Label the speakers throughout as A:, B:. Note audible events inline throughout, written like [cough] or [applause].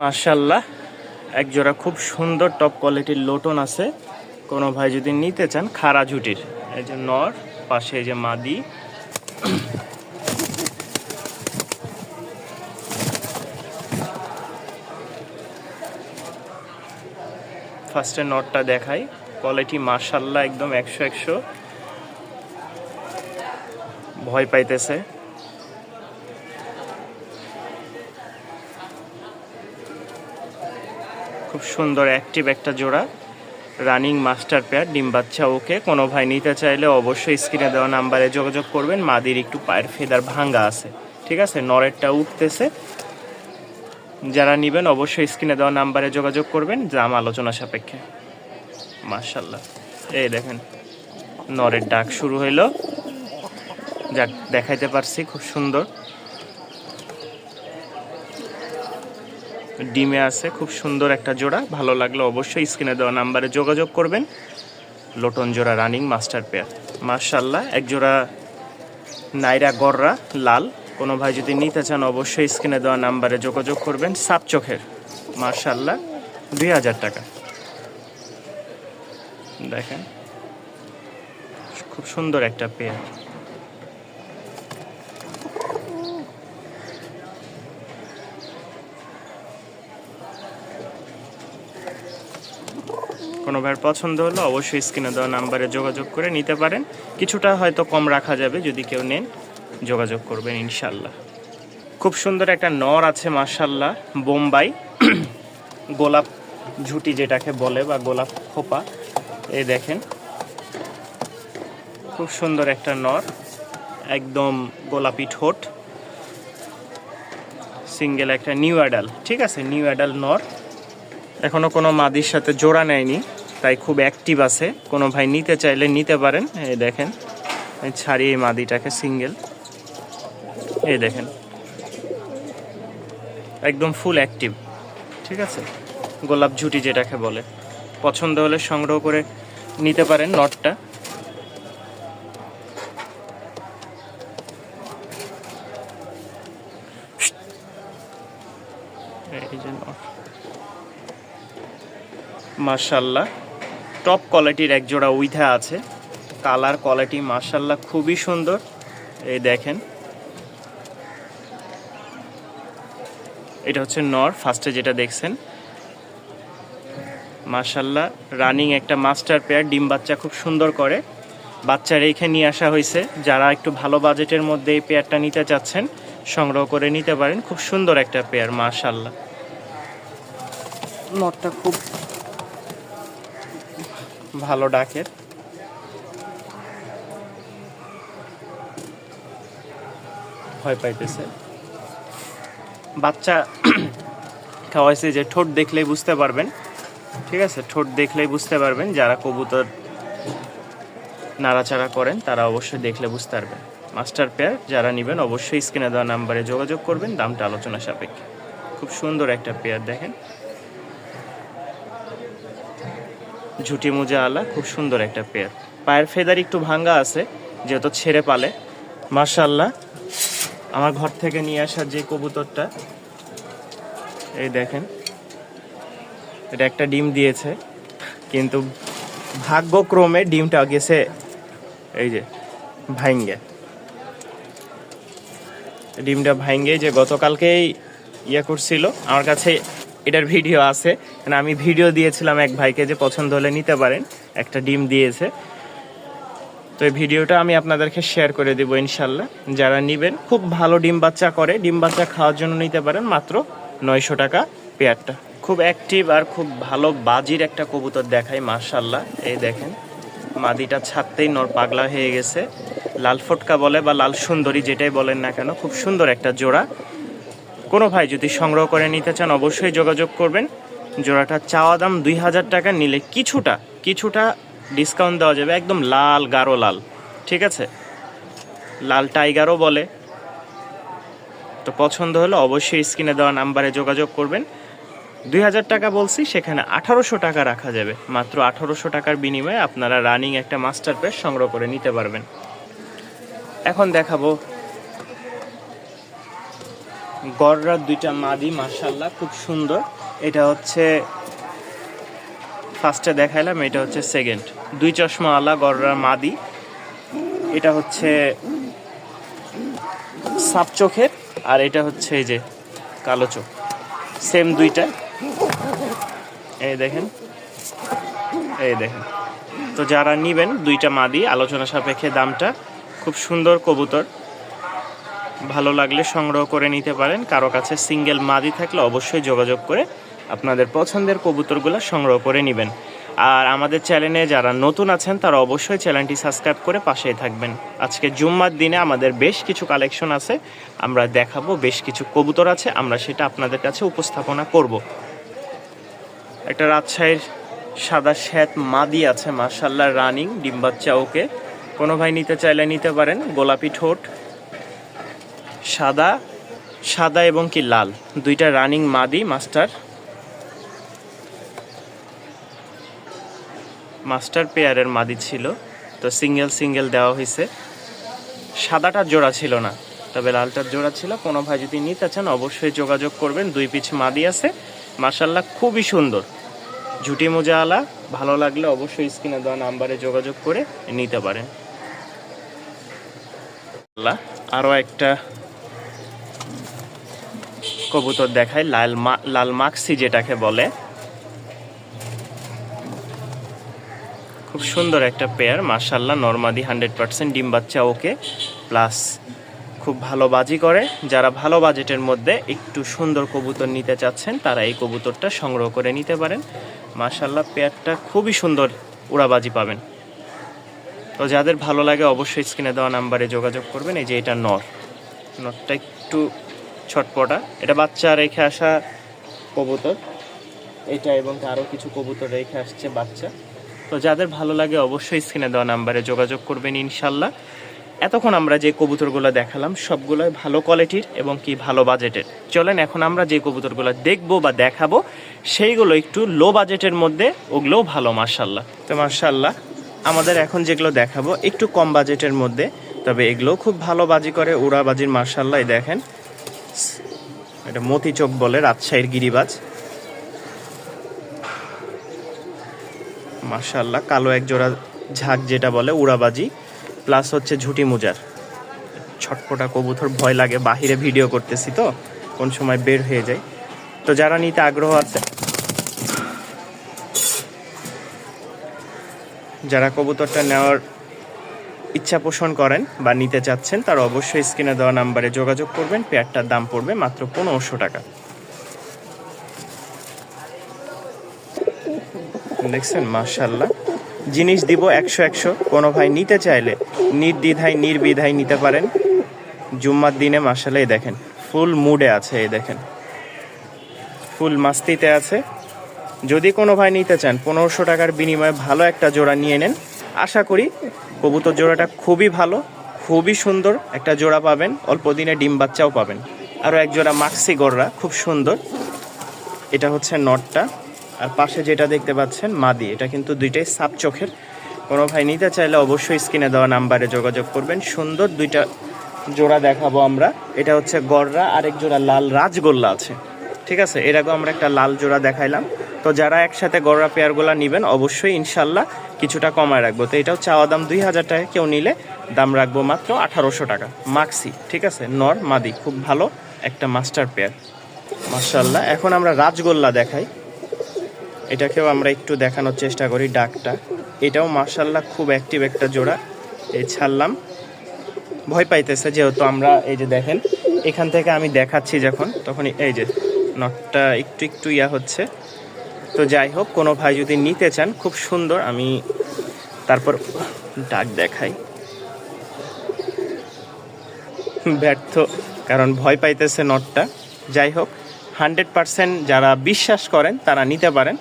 A: মার্শাল্লাহ এক জোড়া খুব সুন্দর টপ কোয়ালিটির লোটন আছে। কোনো ভাই যদি নিতে চান, খাড়া ঝুটির। এই যে নর, পাশে এই যে মাদি। ফার্স্টে নটটা দেখাই। কোয়ালিটি মার্শাল্লাহ একদম একশো একশো। ভয় পাইতেছে। খুব সুন্দর অ্যাক্টিভ একটা জোড়া। রানিং মাস্টার পেয়ার ডিম বাচ্চা, ওকে। কোনো ভাই নিতে চাইলে অবশ্যই স্ক্রিনে দেওয়া নাম্বারে যোগাযোগ করবেন। মাদির একটু পায়ের ফেদার ভাঙ্গা আছে। ঠিক আছে? নরেরটা উঠতেছে। যারা নেবেন অবশ্যই স্ক্রিনে দেওয়া নাম্বারে যোগাযোগ করবেন। দাম আলোচনা সাপেক্ষে। মার্শাল্লাহ এই দেখেন, নরের ডাক শুরু হইল। যাক, দেখাইতে পারছি, খুব সুন্দর। ডিমে আছে, খুব সুন্দর একটা জোড়া। ভালো লাগলে অবশ্যই স্ক্রিনে দেওয়া নাম্বারে যোগাযোগ করবেন। লোটন জোড়া রানিং মাস্টার পেয়ার। মার্শাল্লাহ এক জোড়া নাইরা গররা, লাল। কোনো ভাই যদি নিতে চান, অবশ্যই স্ক্রিনে দেওয়া নাম্বারে যোগাযোগ করবেন। সাপ চোখের। মার্শাল্লাহ দুই হাজার টাকা। দেখেন, খুব সুন্দর একটা পেয়ার। কোনো ভাইয়ের পছন্দ হলো অবশ্যই স্ক্রিনে দেওয়া নাম্বারে যোগাযোগ করে নিতে পারেন। কিছুটা হয়তো কম রাখা যাবে যদি কেউ নেন, যোগাযোগ করবেন ইনশাল্লাহ খুব সুন্দর একটা নর আছে মার্শাল্লাহ বোম্বাই। [clears throat] গোলাপ ঝুটি যেটাকে বলে বা গোলাপ খোপা। এই দেখেন। খুব সুন্দর একটা নর, একদম গোলাপি ঠোঁট। সিঙ্গেল একটা নিউ অ্যাডাল, ঠিক আছে? নিউ অ্যাডাল নর। এখনও কোনো মাদির সাথে জোড়া নেয়নি, তাই খুব অ্যাক্টিভ আছে। কোনো ভাই নিতে চাইলে নিতে পারেন। এই দেখেন ছাড়ি এই মাদিটাকে সিঙ্গেল এই দেখেন, একদম ফুল অ্যাক্টিভ ঠিক আছে? গোলাপ ঝুটি যেটাকে বলে। পছন্দ হলে সংগ্রহ করে নিতে পারেন নটটা এই যে নট মার্শাল্লাহ টপ কোয়ালিটির এক জোড়া আছে। কালার কোয়ালিটি মার্শাল্লাহ খুবই সুন্দর। এই দেখেন। এটা হচ্ছে নর ফার্স্টে যেটা দেখছেন। মার্শাল্লাহ রানিং একটা মাস্টার পেয়ার ডিম বাচ্চা খুব সুন্দর করে। বাচ্চা রেখে নিয়ে আসা হয়েছে যারা একটু ভালো বাজেটের মধ্যে এই পেয়ারটা নিতে চাচ্ছেন, সংগ্রহ করে নিতে পারেন। খুব সুন্দর একটা পেয়ার মার্শাল্লাহ নটটা খুব ভালো ডাকের। ভয় পাইতেছে। বাচ্চা খাওয়াইছে যে ঠোঁট দেখলেই বুঝতে পারবেন। ঠিক আছে? ঠোঁট দেখলেই বুঝতে পারবেন। যারা কবুতর নাড়াচাড়া করেন, তারা অবশ্যই দেখলে বুঝতে পারবেন। মাস্টার পেয়ার, যারা নেবেন, অবশ্যই স্ক্রিনে দেওয়া নাম্বারে যোগাযোগ করবেন। দামটা আলোচনা সাপেক্ষে। খুব সুন্দর একটা পেয়ার দেখেন। ঝুটি মুজা আলা, খুব সুন্দর একটা পেয়ার পায়ের ফেদার একটু ভাঙ্গা আছে, যেহেতু ছেড়ে পালে। মার্শাল্লাহ আমার ঘর থেকে নিয়ে আসা যে কবুতরটা, এই দেখেন, এটা একটা ডিম দিয়েছে, কিন্তু ভাগ্যক্রমে ডিমটা গেছে, এই যে, ভাইঙ্গে। ডিমটা ভাঙ্গে যে গতকালকেই ইয়ে করছিল, আমার কাছে এটার ভিডিও আছে। মানে আমি ভিডিও দিয়েছিলাম এক ভাইকে যে পছন্দ হলে নিতে পারেন। একটা ডিম দিয়েছে। তো এই ভিডিওটা আমি আপনাদেরকে শেয়ার করে দেবো ইনশাল্লাহ। যারা নেবেন, খুব ভালো ডিম বাচ্চা করে। ডিম বাচ্চা খাওয়ার জন্য নিতে পারেন মাত্র নয়শো টাকা পেয়ারটা। খুব অ্যাক্টিভ আর খুব ভালো বাজির একটা কবুতর দেখায় মার্শাল্লাহ এই দেখেন, মাদিটা ছাড়তেই নর পাগলা হয়ে গেছে। লাল ফটকা বলে বা লাল সুন্দরী যেটাই বলেন না কেন, খুব সুন্দর একটা জোড়া। কোনো ভাই যদি সংগ্রহ করে নিতে চান, অবশ্যই যোগাযোগ করবেন। জোড়াটা চাওয়া দাম দুই হাজার টাকা, নিলে কিছুটা কিছুটা ডিসকাউন্ট দেওয়া যাবে, একদম লাল, গাঢ় লাল, ঠিক আছে? লাল টাইগারও বলে। তো পছন্দ হলে অবশ্যই স্ক্রিনে দেওয়া নাম্বারে যোগাযোগ করবেন। দুই হাজার টাকা বলছি, সেখানে আঠারোশো টাকা রাখা যাবে। মাত্র আঠারোশো টাকার বিনিময়ে আপনারা রানিং একটা মাস্টার পেস সংগ্রহ করে নিতে পারবেন। এখন দেখাবো গড়রার দুইটা মাদি মার্শাল্লাহ খুব সুন্দর। এটা হচ্ছে ফার্স্টে দেখাইলাম, এটা হচ্ছে সেকেন্ড দুই চশমা আলা গড়রার মাদি। এটা হচ্ছে সাপ চোখের, আর এটা হচ্ছে এই যে কালো চোখ। সেম দুইটা। এই দেখেন। এই দেখেন। তো যারা নিবেন দুইটা মাদি, আলোচনা সাপেক্ষে দামটা, খুব সুন্দর কবুতর। ভালো লাগলে সংগ্রহ করে নিতে পারেন। কারও কাছে সিঙ্গেল মাদি থাকলে অবশ্যই যোগাযোগ করে আপনাদের পছন্দের কবুতরগুলো সংগ্রহ করে নেবেন। আর আমাদের চ্যানেলে যারা নতুন আছেন, তারা অবশ্যই চ্যানেলটি সাবস্ক্রাইব করে পাশেই থাকবেন। আজকে জুম্মার দিনে আমাদের বেশ কিছু কালেকশন আছে। আমরা দেখাবো বেশ কিছু কবুতর আছে। আমরা সেটা আপনাদের কাছে উপস্থাপনা করব। একটা রাজশাহীর সাদা শ্যাত মাদি আছে মার্শাল্লাহ রানিং ডিম বাচ্চা ওকে কোনো ভাই নিতে চাইলে নিতে পারেন। গোলাপি ঠোঁট। সাদা সাদা এবং কি লাল। দুইটা রানিং মাদি মাস্টার মাস্টার পেয়ারের মাদি ছিল। তো সিঙ্গেল সিঙ্গেল দেওয়া হয়েছে। সাদাটার জোড়া ছিল না তবে লালটার জোড়া ছিল। কোনো ভাই যদি নিতে চান অবশ্যই যোগাযোগ করবেন। দুই পিছ মাদি আছে। মাসাল্লাহ খুবই সুন্দর। ঝুটি মোজা আলা ভালো লাগলে অবশ্যই স্ক্রিনে দেওয়া নাম্বারে যোগাযোগ করে নিতে পারেন। আল্লাহ, আরও একটা কবুতর দেখায়, লাল লাল মাক্সি যেটাকে বলে। খুব সুন্দর একটা পেয়ার মার্শাল্লাহ নর্মাদি হান্ড্রেড পার্সেন্ট ডিম বাচ্চা ওকে। প্লাস খুব ভালো বাজি করে। যারা ভালো বাজেটের মধ্যে একটু সুন্দর কবুতর নিতে চাচ্ছেন, তারা এই কবুতরটা সংগ্রহ করে নিতে পারেন। মার্শাল্লাহ পেয়ারটা খুবই সুন্দর উড়াবাজি পাবেন। তো যাদের ভালো লাগে, অবশ্যই স্ক্রিনে দেওয়া নাম্বারে যোগাযোগ করবেন। এই যে এটা নর, নরটা একটু ছটপটা এটা বাচ্চা রেখে আসা কবুতর। এটা এবং আরও কিছু কবুতর রেখে আসছে বাচ্চা। তো যাদের ভালো লাগে অবশ্যই স্ক্রিনে দেওয়া নাম্বারে যোগাযোগ করবেন ইনশাল্লাহ। এতক্ষণ আমরা যে কবুতরগুলো দেখালাম সবগুলোই ভালো কোয়ালিটির এবং কি ভালো বাজেটের। চলেন এখন আমরা যে কবুতরগুলো দেখব বা দেখাবো, সেইগুলো একটু লো বাজেটের মধ্যে, ওগুলোও ভালো মার্শাল্লাহ তো মার্শাল্লাহ আমাদের এখন যেগুলো দেখাবো, একটু কম বাজেটের মধ্যে, তবে এগুলো খুব ভালো বাজি করে, উড়াবাজির মার্শাল্লাহ দেখেন। এটা মতি চোখ বলে, রাজশাহীর গিরিবাজ। মার্শাল্লাহ কালো এক জোড়া ঝাঁক যেটা বলে, উড়াবাজি, প্লাস হচ্ছে ঝুটি মুজার। ছটপটা কবুতর, ভয় লাগে, বাহিরে ভিডিও করতেছি তো, কোন সময় বের হয়ে যায় তো যারা নিতে আগ্রহ আছে, যারা কবুতরটা নেওয়ার ইচ্ছা পোষণ করেন বা নিতে চাচ্ছেন, তারা অবশ্যই স্ক্রিনে দেওয়া নাম্বারে যোগাযোগ করবেন। পেয়ারটার দাম পড়বে মাত্র পনেরোশো টাকা। দেখছেন মার্শাল্লাহ জিনিস দিব একশো একশো। কোনো ভাই নিতে চাইলে নির্দ্বিধায়, নির্বিধায় নিতে পারেন। জুম্মার দিনে মার্শাল্লাহ দেখেন, ফুল মুডে আছে, এই দেখেন। ফুল মাস্তিতে আছে। যদি কোনো ভাই নিতে চান, পনেরোশো টাকার বিনিময়ে ভালো একটা জোড়া নিয়ে নেন। আশা করি কবুতর জোড়াটা খুবই ভালো, খুবই সুন্দর একটা জোড়া পাবেন, অল্প দিনে ডিম বাচ্চাও পাবেন। আরও এক জোড়া মাক্সি গররা, খুব সুন্দর। এটা হচ্ছে নটটা। আর পাশে যেটা দেখতে পাচ্ছেন, মাদি। এটা কিন্তু দুইটাই সাপ চোখের। কোনো ভাই নিতে চাইলে অবশ্যই স্ক্রিনে দেওয়া নাম্বারে যোগাযোগ করবেন। সুন্দর দুইটা জোড়া দেখাবো আমরা। এটা হচ্ছে গররা, আরেক জোড়া লাল রাজগোল্লা আছে। ঠিক আছে? এর আগেও আমরা একটা লাল জোড়া দেখাইলাম। তো যারা একসাথে গররা পেয়ারগুলো নেবেন, অবশ্যই ইনশাল্লাহ কিছুটা কমায় রাখব। তো এটাও চাওয়া দাম দুই হাজার টাকা কেউ নিলে দাম রাখব মাত্র আঠারোশো টাকা। মাক্সি, ঠিক আছে? নর, মাদি, খুব ভালো একটা মাস্টার পেয়ার। মার্শাল্লাহ এখন আমরা রাজগোল্লা দেখাই। এটাকেও আমরা একটু দেখানোর চেষ্টা করি ডাকটা। এটাও মার্শাল্লাহ খুব অ্যাক্টিভ একটা জোড়া। এই ছাড়লাম। ভয় পাইতেছে যেহেতু আমরা এই যে দেখেন, এখান থেকে আমি দেখাচ্ছি যখন তখন এই যে নটটা একটু একটু ইয়া হচ্ছে। তো যাই হোক, কোনো ভাই যদি নিতে চান, খুব সুন্দর। আমি তারপর ডাক দেখাই। ব্যর্থ, কারণ ভয় পাইতেছে নটটা। যাই হোক, হান্ড্রেড পার্সেন্ট যারা বিশ্বাস করেন, তারা নিতে পারেন।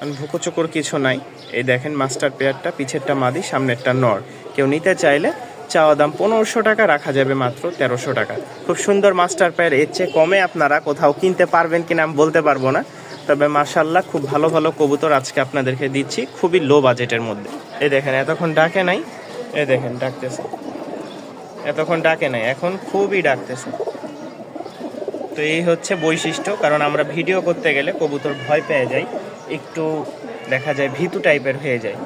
A: আমি ভুকোচোকর কিছু নাই। এই দেখেন মাস্টার পেয়ারটা, পিছেরটা মাদি, সামনেরটা নর। কেউ নিতে চাইলে চাওয়া দাম পনেরোশো টাকা, রাখা যাবে মাত্র তেরোশো টাকা। খুব সুন্দর মাস্টার পায়ের, এর চেয়ে কমে আপনারা কোথাও কিনতে পারবেন কিনা আমি বলতে পারব না। তবে মাশাল্লাহ খুব ভালো ভালো কবুতর আজকে আপনাদেরকে দিচ্ছি, খুবই লো বাজেটের মধ্যে। এই দেখেন, এতক্ষণ ডাকে নাই। এই দেখেন, ডাকতেছে। এতক্ষণ ডাকে নাই, এখন খুবই ডাকতেছে। তো এই হচ্ছে বৈশিষ্ট্য, কারণ আমরা ভিডিও করতে গেলে কবুতর ভয় পেয়ে যাই, একটু দেখা যায়, ভীতু টাইপের হয়ে যায়।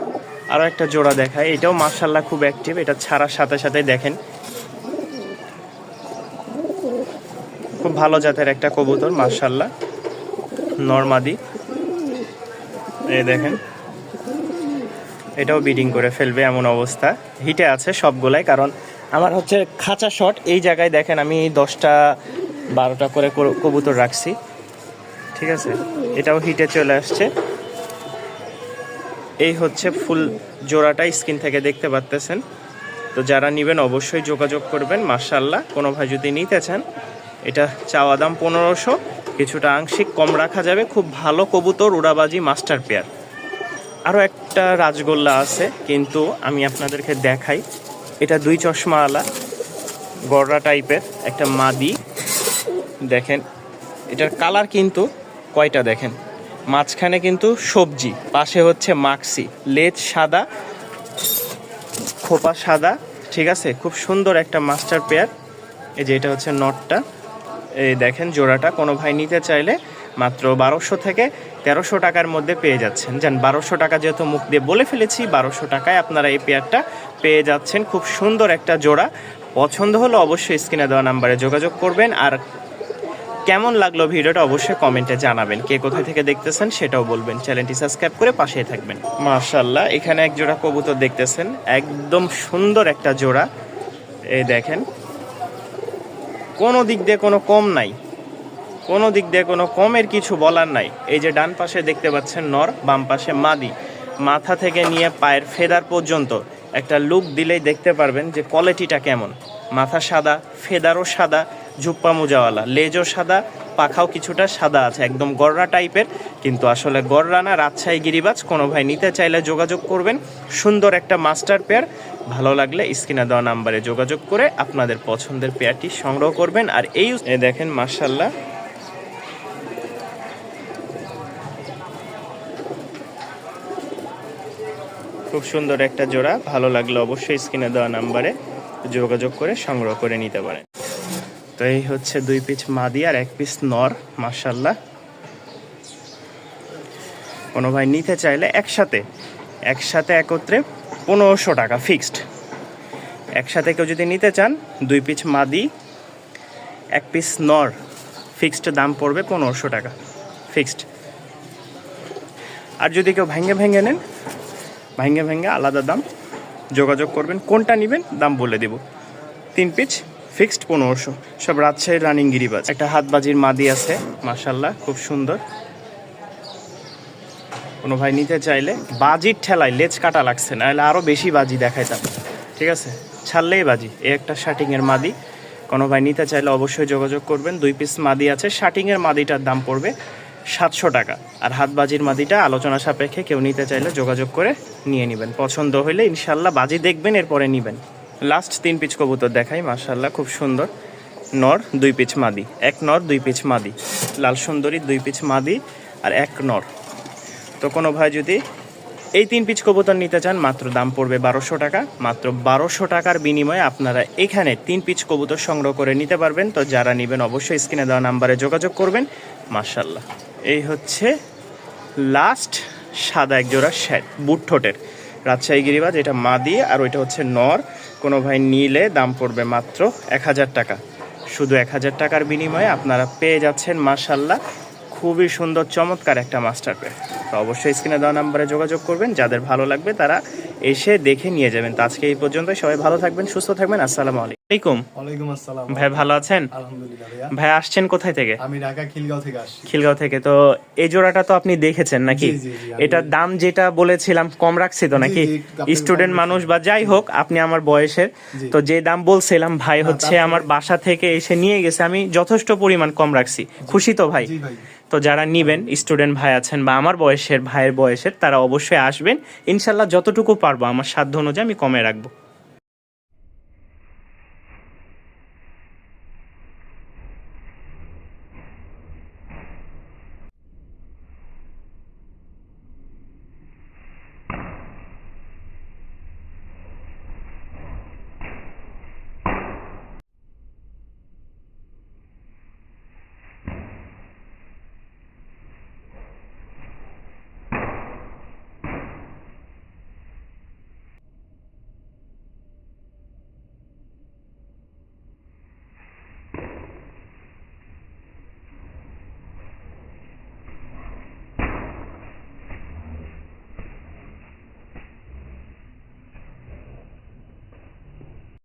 A: আরও একটা জোড়া দেখায় এটাও মার্শাল্লাহ খুব অ্যাক্টিভ এটা ছাড়ার সাথে সাথে দেখেন। খুব ভালো জাতের একটা কবুতর মার্শাল্লাহ নর্মাদি। এই দেখেন। এটাও বিডিং করে ফেলবে এমন অবস্থা। হিটে আছে সবগুলাই, কারণ আমার হচ্ছে খাঁচা শট এই জায়গায় দেখেন আমি দশটা, বারোটা করে কবুতর রাখছি। ঠিক আছে? এটাও হিটে চলে আসছে। এই হচ্ছে ফুল জোড়াটা স্ক্রিন থেকে দেখতে পারতেছেন। তো যারা নেবেন অবশ্যই যোগাযোগ করবেন। মার্শাল্লাহ কোনো ভাই যদি নিতে চান, এটা চাওয়া দাম পনেরোশো। কিছুটা আংশিক কম রাখা যাবে। খুব ভালো কবুতর, উড়াবাজি, মাস্টার পেয়ার। আরও একটা রাজগোল্লা আছে, কিন্তু আমি আপনাদেরকে দেখাই। এটা দুই চশমাওয়ালা গড়রা টাইপের, একটা মাদি। দেখেন, এটার কালার কিন্তু কয়টা দেখেন? মাঝখানে কিন্তু সবজি, পাশে হচ্ছে মাক্সি। লেজ সাদা, খোপা সাদা, ঠিক আছে? খুব সুন্দর একটা মাস্টার পেয়ার। এই যে এটা হচ্ছে নটটা। এই দেখেন জোড়াটা, কোনো ভাই নিতে চাইলে মাত্র বারোশো থেকে তেরোশো টাকার মধ্যে পেয়ে যাচ্ছেন। যান বারোশো টাকা যেহেতু মুখ দিয়ে বলে ফেলেছি, বারোশো টাকায় আপনারা এই পেয়ারটা পেয়ে যাচ্ছেন। খুব সুন্দর একটা জোড়া। পছন্দ হলো অবশ্যই স্ক্রিনে দেওয়া নাম্বারে যোগাযোগ করবেন। আর কেমন লাগল ভিডিওটা অবশ্যই কমেন্টে জানাবেন। কে কোথায় থেকে দেখতেছেন সেটাও বলবেন। চ্যানেলটি সাবস্ক্রাইব করে পাশেই থাকবেন। মাশাল্লাহ এখানে এক জোড়া কবুতর দেখতেছেন। একদম সুন্দর একটা জোড়া। এই দেখেন। কোনো দিক দিয়ে কোনো কম নাই। কোনো দিক দিয়ে কোনো কমের কিছু বলার নাই। এই যে ডান পাশে দেখতে পাচ্ছেন নর, বাম পাশে মাদি। মাথা থেকে নিয়ে পায়ের ফেদার পর্যন্ত একটা লুক দিলেই দেখতে পারবেন যে কোয়ালিটিটা কেমন। মাথা সাদা, ফেদারও সাদা। ঝুপ্পা মোজাওয়ালা লেজও সাদা, পাখাও কিছুটা সাদা আছে, একদম গররা টাইপের। কিন্তু আসলে গররা না রাজশাহী গিরিবাজ, কোনো ভাই নিতে চাইলে যোগাযোগ করবেন। সুন্দর একটা মাস্টার পেয়ার। ভালো লাগলে স্ক্রিনে দেওয়া নাম্বারে যোগাযোগ করে আপনাদের পছন্দের পেয়ারটি সংগ্রহ করবেন। আর এই দেখেন মার্শাল্লাহ খুব সুন্দর একটা জোড়া। ভালো লাগলে অবশ্যই স্ক্রিনে দেওয়া নাম্বারে যোগাযোগ করে সংগ্রহ করে নিতে পারেন। তো এই হচ্ছে দুই পিস মাদি আর এক পিস নর মার্শাল্লাহ কোনো ভাই নিতে চাইলে একসাথে একসাথে একত্রে পনেরোশো টাকা ফিক্সড। একসাথে কেউ যদি নিতে চান, দুই পিস মাদি, এক পিস নর, ফিক্সড দাম পড়বে পনেরোশো টাকা, ফিক্সড। আর যদি কেউ ভেঙে ভেঙে নেন, ভেঙে ভেঙে আলাদা দাম, যোগাযোগ করবেন, কোনটা নেবেন, দাম বলে দেব। তিন পিচ ফিক্সড পনেরোশো সব রাজশাহীর রানিং গিরিবাজ। একটা হাতবাজির মাদি আছে, মাশাল্লাহ, খুব সুন্দর। কোনো ভাই নিতে চাইলে বাজির ঠেলায় লেজ কাটা লাগছে না হলে আরও বেশি বাজি দেখাইতাম। ঠিক আছে? ছাড়লেই বাজি। এ একটা শার্টিংয়ের মাদি। কোনো ভাই নিতে চাইলে অবশ্যই যোগাযোগ করবেন। দুই পিস মাদি আছে। শার্টিংয়ের মাদিটার দাম পড়বে সাতশো টাকা। আর হাতবাজির মাদিটা আলোচনা সাপেক্ষে কেউ নিতে চাইলে যোগাযোগ করে নিয়ে নেবেন। পছন্দ হইলে ইনশাল্লাহ বাজি দেখবেন, এরপরে নেবেন। লাস্ট তিন পিচ কবুতর দেখাই মাশাল্লাহ খুব সুন্দর। নর, দুই পিচ মাদি। এক নর, দুই পিচ মাদি। লাল সুন্দরী, দুই পিচ মাদি আর এক নর। তো কোনো ভাই যদি এই তিন পিচ কবুতর নিতে চান, মাত্র দাম পড়বে বারোশো টাকা। মাত্র বারোশো টাকার বিনিময়ে আপনারা এখানে তিন পিচ কবুতর সংগ্রহ করে নিতে পারবেন। তো যারা নেবেন অবশ্যই স্ক্রিনে দেওয়া নাম্বারে যোগাযোগ করবেন। মার্শাল্লাহ এই হচ্ছে লাস্ট সাদা একজোড়া শ্যাট বুট ঠোঁটের। রাজশাহী গিরিবাজ, এটা মাদি আর ওইটা হচ্ছে নর। কোনো ভাই নিলে দাম পড়বে মাত্র এক হাজার টাকা। শুধু এক হাজার টাকার বিনিময়ে আপনারা পেয়ে যাচ্ছেন মার্শাল্লাহ খুবই সুন্দর, চমৎকার একটা মাস্টার পেয়ার তো অবশ্যই স্ক্রিনে দেওয়া নাম্বারে যোগাযোগ করবেন। যাদের ভালো লাগবে তারা এসে দেখে নিয়ে যাবেন। তো আজকে এই পর্যন্ত সবাই ভালো থাকবেন সুস্থ থাকবেন। আসসালামু আলাইকুম।
B: ওয়ালাইকুম আসসালাম।
A: ভাই ভালো আছেন?
B: আলহামদুলিল্লাহ
A: ভাই আসছেন কোথায় থেকে?
B: আমি ঢাকা খিলগাঁও থেকে আসছি।
A: খিলগাঁও থেকে। তো এই জোড়াটা তো আপনি দেখেছেন নাকি? এটার দাম যেটা বলেছিলাম কম রাখছি তো নাকি? স্টুডেন্ট মানুষ বা যাই হোক আপনি আমার বয়সের। তো যে দাম বলছিলাম ভাই হচ্ছে আমার বাসা থেকে এসে নিয়ে গেছে। আমি যথেষ্ট পরিমাণ কম রাখছি। খুশি তো ভাই। তো যারা নিবেন স্টুডেন্ট ভাই আছেন বা আমার বয়সের ভাইয়ের বয়সের, তারা অবশ্যই আসবেন। ইনশাল্লাহ যতটুকু পারব, আমার সাধ্য অনুযায়ী আমি কমে রাখব।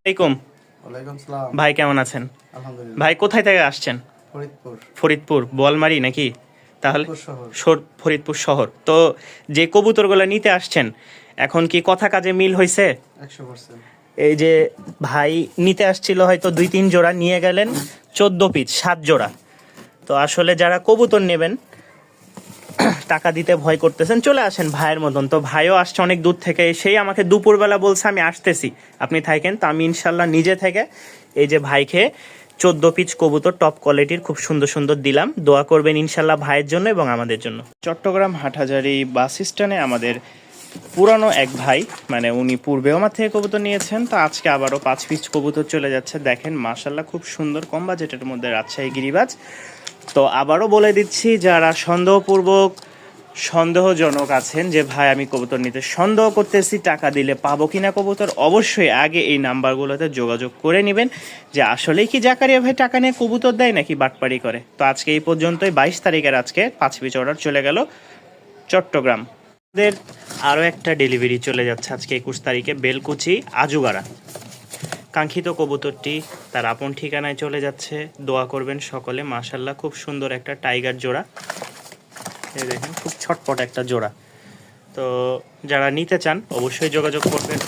B: সালাম।
A: ভাই কেমন আছেন? ভাই কোথায় থেকে আসছেন?
B: ফরিদপুর।
A: ফরিদপুর বোয়ালমারি নাকি? তাহলে
B: ফরিদপুর শহর।
A: সর- ফরিদপুর শহর। তো যে কবুতরগুলো নিতে আসছেন এখন কি কথা কাজে মিল হয়েছে এই যে ভাই নিতে আসছিল হয়তো দুই তিন জোড়া নিয়ে গেলেন চোদ্দ পিস সাত জোড়া। তো আসলে যারা কবুতর নেবেন টাকা দিতে ভয় করতেছেন, চলে আসেন ভাইয়ের মতন। তো ভাইও আসছে অনেক দূর থেকে, সেই আমাকে দুপুরবেলা বলছে, আমি আসতেছি। আপনি থাকেন? তো আমি ইনশাল্লাহ নিজে থেকে এই যে ভাইকে চোদ্দ পিচ কবুতর টপ কোয়ালিটির খুব সুন্দর সুন্দর দিলাম। দোয়া করবেন ইনশাল্লাহ ভাইয়ের জন্য এবং আমাদের জন্য। চট্টগ্রাম হাটহাজারি বাস স্ট্যান্ডে আমাদের পুরানো এক ভাই মানে উনি পূর্বেও আমার থেকে কবুতর নিয়েছেন, তো আজকে আবারও পাঁচ পিস কবুতর চলে যাচ্ছে। দেখেন, মাশাল্লাহ খুব সুন্দর কম বাজেটের মধ্যে রাজশাহী গিরিবাজ। তো আবারও বলে দিচ্ছি, যারা সন্দেহপূর্বক সন্দেহজনক আছেন যে, ভাই, আমি কবুতর নিতে সন্দেহ করতেছি, টাকা দিলে পাবো কিনা কবুতর? অবশ্যই আগে এই নাম্বারগুলোতে যোগাযোগ করে নেবেন যে, আসলেই কি জাকারিয়া ভাই টাকা নিয়ে কবুতর দেয় নাকি বাটপাড়ি করে? তো আজকে এই পর্যন্তই। বাইশ তারিখের আজকে পাঁচ পিস অর্ডার চলে গেল চট্টগ্রাম। আমাদের আরও একটা ডেলিভারি চলে যাচ্ছে আজকে একুশ তারিখে বেলকুচি আজুগাড়া কাঙ্ক্ষিত কবুতরটি তার আপন ঠিকানায় চলে যাচ্ছে। দোয়া করবেন সকলে। মাশাল্লাহ খুব সুন্দর একটা টাইগার জোড়া। এই দেখেন, খুব ছটপট একটা জোড়া। তো যারা নিতে চান, অবশ্যই যোগাযোগ করবেন।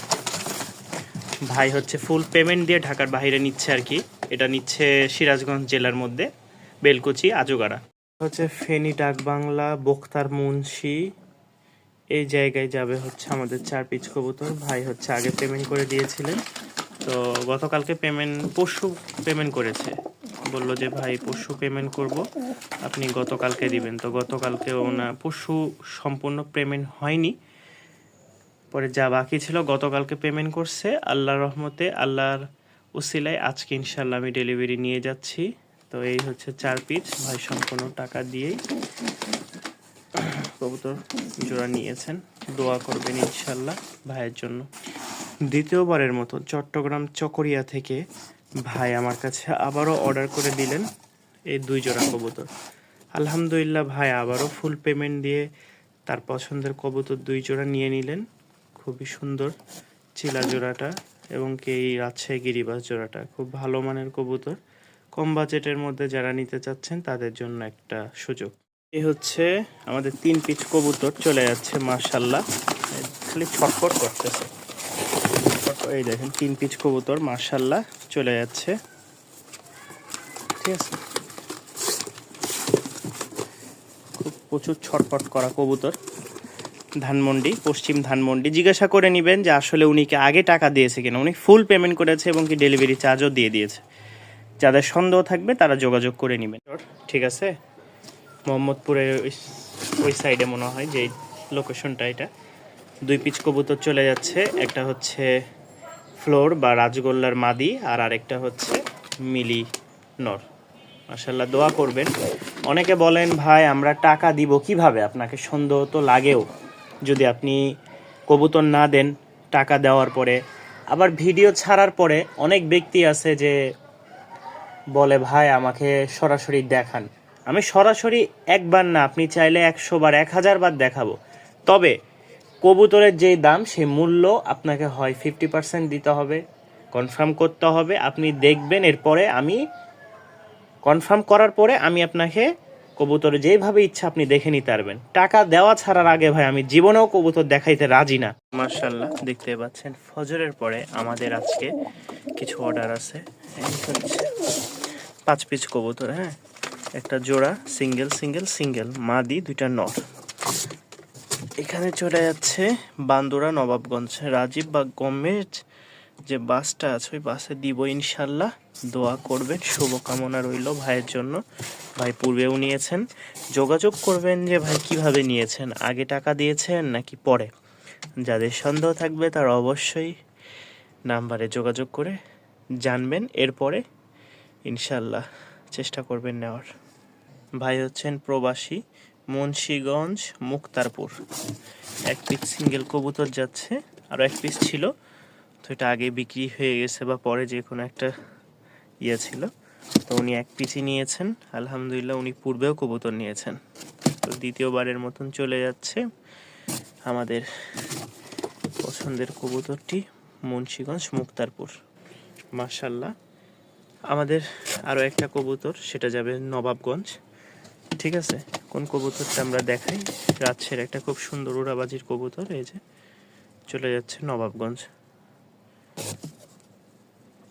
A: ভাই হচ্ছে ফুল পেমেন্ট দিয়ে ঢাকার বাইরে নিচ্ছে আর কি। এটা নিচ্ছে সিরাজগঞ্জ জেলার মধ্যে, বেলকুচি, আজুগাড়া। হচ্ছে ফেনী ডাক বাংলা বক্তার মুন্সি, এই জায়গায় যাবে হচ্ছে আমাদের চার পিচ কবুতর। ভাই হচ্ছে আগে পেমেন্ট করে দিয়েছিলেন। তো গতকালকে পেমেন্ট পরশু পেমেন্ট করেছে। বলল যে, ভাই, পরশু পেমেন্ট করব। আপনি গতকালকে দিবেন। তো গতকালকে ওনা পরশু সম্পূর্ণ পেমেন্ট হয়নি। পরে যা বাকি ছিল, গতকালকে পেমেন্ট করছে। আল্লাহর রহমতে, আল্লাহর উসিলায় আজকে ইনশাল্লাহ আমি ডেলিভারি নিয়ে যাচ্ছি। তো এই হচ্ছে চার পিস ভাই, সম্পূর্ণ টাকা দিয়েই কবুতর জোড়া নিয়েছেন। দোয়া করবেন ইনশাল্লাহ ভাইয়ের জন্য। দ্বিতীয়বারের মতো চট্টগ্রাম চকরিয়া থেকে ভাই আমার কাছে আবারও অর্ডার করে দিলেন এই দুই জোড়া কবুতর। আলহামদুলিল্লাহ ভাই আবারও ফুল পেমেন্ট দিয়ে তার পছন্দের কবুতর দুই জোড়া নিয়ে নিলেন। খুবই সুন্দর চিলা জোড়াটা এবং কি এই রাজশাহী গিরিবাস জোড়াটা। খুব ভালো মানের কবুতর। কম বাজেটের মধ্যে যারা নিতে চাচ্ছেন তাদের জন্য একটা সুযোগ। এ হচ্ছে আমাদের তিন পিচ কবুতর চলে যাচ্ছে মার্শাল্লাহ খালি ছটফট করতেছে। এই দেখেন, তিন পিচ কবুতর মার্শাল্লাহ চলে যাচ্ছে। ঠিক আছে? খুব প্রচুর ছটফট করা কবুতর। ধানমন্ডি, পশ্চিম ধানমন্ডি। জিজ্ঞাসা করে নেবেন যে আসলে উনি কি আগে টাকা দিয়েছে কিনা? উনি ফুল পেমেন্ট করেছে এবং কি ডেলিভারি চার্জও দিয়ে দিয়েছে। যাদের সন্দেহ থাকবে তারা যোগাযোগ করে নেবেন। ঠিক আছে? মোহাম্মদপুরের ওই সাইডে মনে হয় যে লোকেশনটা এটা। দুই পিচ কবুতর চলে যাচ্ছে। একটা হচ্ছে ফ্লোর বা রাজগোল্লার মাদি আর আরেকটা হচ্ছে মিলি নর। মাসাল্লাহ দোয়া করবেন। অনেকে বলেন, ভাই, আমরা টাকা দিব কীভাবে? আপনাকে সন্দেহ তো লাগেও। যদি আপনি কবুতর না দেন টাকা দেওয়ার পরে। আবার ভিডিও ছাড়ার পরে অনেক ব্যক্তি আছে যে বলে, ভাই, আমাকে সরাসরি দেখান। আমি সরাসরি একবার না, আপনি চাইলে একশো বার, এক হাজার বার দেখাবো। তবে কবুতরের যেই দাম, সেই মূল্য আপনাকে হয় ফিফটি পার্সেন্ট দিতে হবে। কনফার্ম করতে হবে, আপনি দেখবেন, এরপরে আমি কনফার্ম করার পরে আমি আপনাকে কবুতর যেভাবে ইচ্ছা আপনি দেখে নিতে পারবেন। টাকা দেওয়া ছাড়ার আগে ভাই, আমি জীবনেও কবুতর দেখাইতে রাজি না। মার্শাল্লাহ দেখতে পাচ্ছেন, ফজরের পরে আমাদের আজকে কিছু অর্ডার আছে। পাঁচ পিস কবুতর হ্যাঁ? একটা জোড়া সিঙ্গেল সিঙ্গেল সিঙ্গেল মাদি, দুইটা নর। এখানে চলে যাচ্ছে বান্দুরা নবাবগঞ্জ। রাজীব বা গমের যে বাসটা আছে, ওই বাসে দিব ইনশাল্লাহ। দোয়া করবেন, শুভকামনা রইল ভাইয়ের জন্য। ভাই পূর্বেও নিয়েছেন। যোগাযোগ করবেন যে ভাই কীভাবে নিয়েছেন, আগে টাকা দিয়েছেন নাকি পরে? যাদের সন্দেহ থাকবে তারা অবশ্যই নাম্বারে যোগাযোগ করে জানবেন। এরপরে ইনশাল্লাহ চেষ্টা করবেন নেওয়ার। ভাই হচ্ছেন প্রবাসী মুন্সীগঞ্জ, মুক্তারপুর। এক পিস সিঙ্গেল কবুতর যাচ্ছে, আর এক পিস ছিল। তো এটা আগে বিক্রি হয়ে গেছে বা পরে যে কোনো একটা ইয়ে ছিল। তো উনি এক পিসই নিয়েছেন। আলহামদুলিল্লাহ উনি পূর্বেও কবুতর নিয়েছেন। তো দ্বিতীয়বারের মতন চলে যাচ্ছে আমাদের পছন্দের কবুতরটি মুন্সীগঞ্জ, মুক্তারপুর। মার্শাল্লাহ আমাদের আরও একটা কবুতর, সেটা যাবে নবাবগঞ্জ। ঠিক আছে? কোন কবুতরটা আমরা দেখাই? রাজশাহীর একটা খুব সুন্দর উড়াবাজির কবুতর, এই যে। চলে যাচ্ছে নবাবগঞ্জ।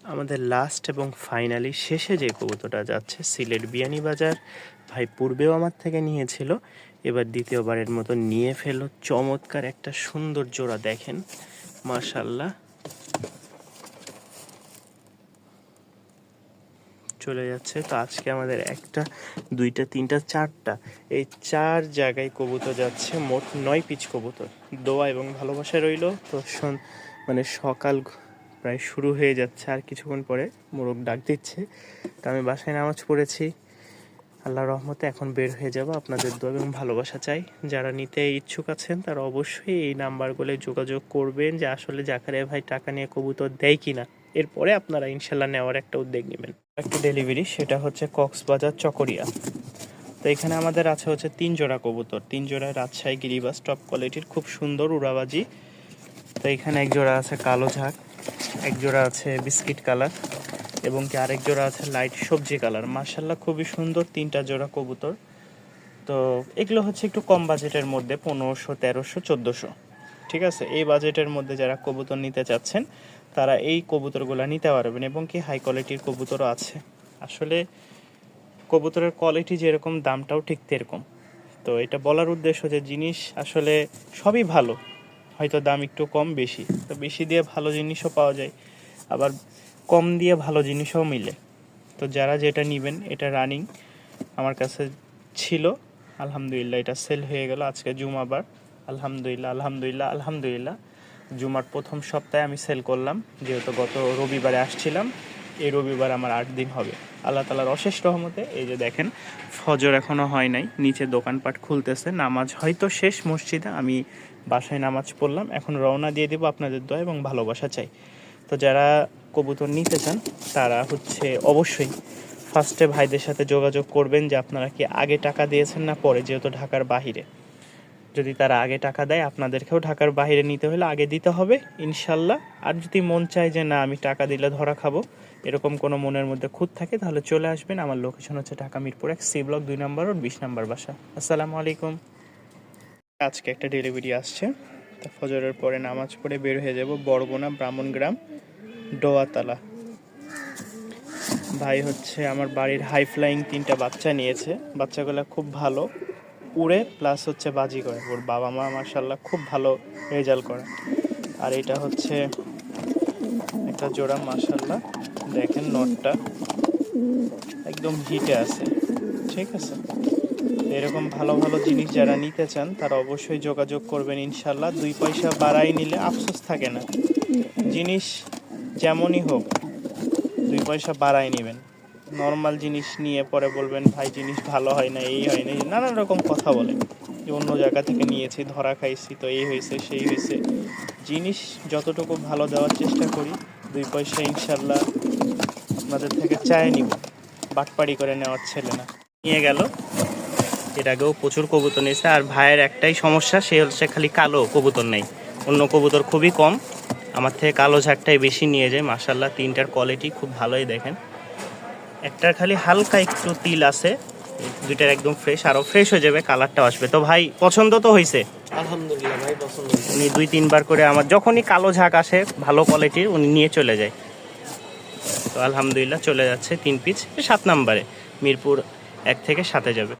A: আমাদের লাস্ট এবং ফাইনালি শেষে যে কবুতরটা যাচ্ছে, সিলেট বিয়ানীবাজার। ভাই, পূর্বেও আমার থেকে নিয়েছিল, এবার দ্বিতীয়বারের মতো নিয়ে ফেলো চমৎকার একটা সুন্দর জোড়া দেখেন। মার্শাল্লাহ চলে যাচ্ছে। তো আজকে আমাদের একটা, দুইটা, তিনটা, চারটা। এই চার জায়গায় কবুতর যাচ্ছে, মোট নয় পিচ কবুতর। দোয়া এবং ভালোবাসা রইল। তো মানে সকাল প্রায় শুরু হয়ে যাচ্ছে আর কিছুক্ষণ পরে মোরগ ডাক দিচ্ছে। তো আমি বাসায় নামাজ পড়েছি। আল্লাহ রহমতে এখন বের হয়ে যাব। আপনাদের দোয়া এবং ভালোবাসা চাই। যারা নিতে ইচ্ছুক আছেন, তারা অবশ্যই এই নাম্বারগুলো যোগাযোগ করবেন যে আসলে জাকারিয়া ভাই টাকা নিয়ে কবুতর দেয় কিনা। এরপরে আপনারা ইনশাল্লাহ নেওয়ার একটা উদ্যোগ নেবেন। একটা ডেলিভারি সেটা হচ্ছে কক্সবাজার চকরিয়া। তো এখানে আমাদের আছে হচ্ছে তিন জোড়া কবুতর। তিন জোড়া রাজশাহী গিরিবাস টপ কোয়ালিটির খুব সুন্দর উড়াবাজি। তো এখানে এক জোড়া আছে কালো ঝাঁক, এক জোড়া আছে বিস্কিট কালার এবং কি আরেক জোড়া আছে লাইট সবজি কালার। মার্শাল্লাহ খুবই সুন্দর তিনটা জোড়া কবুতর। তো এগুলো হচ্ছে একটু কম বাজেটের মধ্যে, পনেরোশো, তেরোশো, চোদ্দোশো। ঠিক আছে? এই বাজেটের মধ্যে যারা কবুতর নিতে চাচ্ছেন তারা এই কবুতরগুলো নিতে পারবেন এবং কি হাই কোয়ালিটির কবুতরও আছে। আসলে কবুতরের কোয়ালিটি যেরকম, দামটাও ঠিক তেরকম। তো এটা বলার উদ্দেশ্য যে জিনিস আসলে সবই ভালো, হয়তো দাম একটু কম বেশি, তো বেশি দিয়ে ভালো জিনিসও পাওয়া যায়, আবার কম দিয়ে ভালো জিনিসও মিলে। তো যারা যেটা নেবেন, এটা রানিং আমার কাছে ছিল। আলহামদুলিল্লাহ, এটা সেল হয়ে গেল। আজকে জুমাবার আলহামদুলিল্লাহ আলহামদুলিল্লাহ আলহামদুলিল্লাহ। জুমার প্রথম সপ্তাহে আমি সেল করলাম, যেহেতু গত রবিবারে আসছিলাম, এই রবিবার আমার আট দিন হবে। আল্লাহ তালার অশেষ রহমতে, এই যে দেখেন, ফজর এখনও হয় নাই, নিচে দোকানপাট খুলতেছে, নামাজ হয়তো শেষ মসজিদে, আমি বাসায় নামাজ পড়লাম, এখন রওনা দিয়ে দেবো আপনাদের দোয়া এবং ভালোবাসা চাই। তো যারা কবুতর নিতে চান, তারা হচ্ছে অবশ্যই ফার্স্টে ভাইদের সাথে যোগাযোগ করবেন যে আপনারা কি আগে টাকা দিয়েছেন না পরে, যেহেতু ঢাকার বাহিরে। যদি তারা আগে টাকা দেয়, আপনাদেরকেও ঢাকার বাইরে নিতে হলে আগে দিতে হবে, ইনশাল্লাহ। আর যদি মন চায় যে না, আমি টাকা দিলে ধরা খাব, এরকম কোনো মনের মধ্যে খুঁত থাকে, তাহলে চলে আসবেন। আমার লোকেশন হচ্ছে ঢাকা মিরপুর এক, সি ব্লক দুই নম্বর ও বিশ নম্বর বাসা। আসসালামু আলাইকুম। আজকে একটা ডেলিভারি আসছে। তা ফজরের পরে নামাজ পড়ে বের হয়ে যাব বরগুনা ব্রাহ্মণগ্রাম ডোয়াতলা ভাই হচ্ছে আমার বাড়ির হাই ফ্লাইং তিনটা বাচ্চা নিয়েছে। বাচ্চাগুলো খুব ভালো। উড়ে প্লাস হচ্ছে বাজি করে। ওর বাবা মা মার্শাল্লাহ খুব ভালো রেজাল্ট করে। আর এটা হচ্ছে একটা জোড়া মার্শাল্লাহ দেখেন নটটা একদম হিটে আছে। ঠিক আছে? এরকম ভালো ভালো জিনিস যারা নিতে চান, তারা অবশ্যই যোগাযোগ করবেন ইনশাল্লাহ দুই পয়সা বাড়াই নিলে আফসোস থাকে না। জিনিস যেমনই হোক, দুই পয়সা বাড়াই নেবেন। নর্মাল জিনিস নিয়ে পরে বলবেন, ভাই, জিনিস ভালো হয় না এই হয় না নানান রকম কথা বলে। যে অন্য জায়গা থেকে নিয়েছি, ধরা খাইছি, তো এই হয়েছে সেই হয়েছে জিনিস যতটুকু ভালো দেওয়ার চেষ্টা করি, দুই পয়সা ইনশাল্লাহ আপনাদের থেকে চায় নিব। বাটপাড়ি করে নেওয়ার ছেলে না। নিয়ে গেল। এর আগেও প্রচুর কবুতর নিয়েছে, আর ভাইয়ের একটাই সমস্যা, সে হচ্ছে খালি কালো কবুতর নেই। অন্য কবুতর খুবই কম। আমার থেকে কালো ঝাড়টাই বেশি নিয়ে যায়। মাসাল্লাহ তিনটার কোয়ালিটি খুব ভালোই দেখেন। একটার খালি হালকা একটু তিল আছে দুইটার একদম ফ্রেশ আরও ফ্রেশ হয়ে যাবে কালারটা আসবে। তো ভাই পছন্দ তো হয়েছে
B: আলহামদুলিল্লাহ ভাই পছন্দ
A: উনি দুই তিনবার করে আমার যখনই কালো ঝাঁক আসে ভালো কোয়ালিটির উনি নিয়ে চলে যায়। তো আলহামদুলিল্লাহ চলে যাচ্ছে তিন পিস সাত নাম্বারে মিরপুর এক থেকে সাতে যাবে।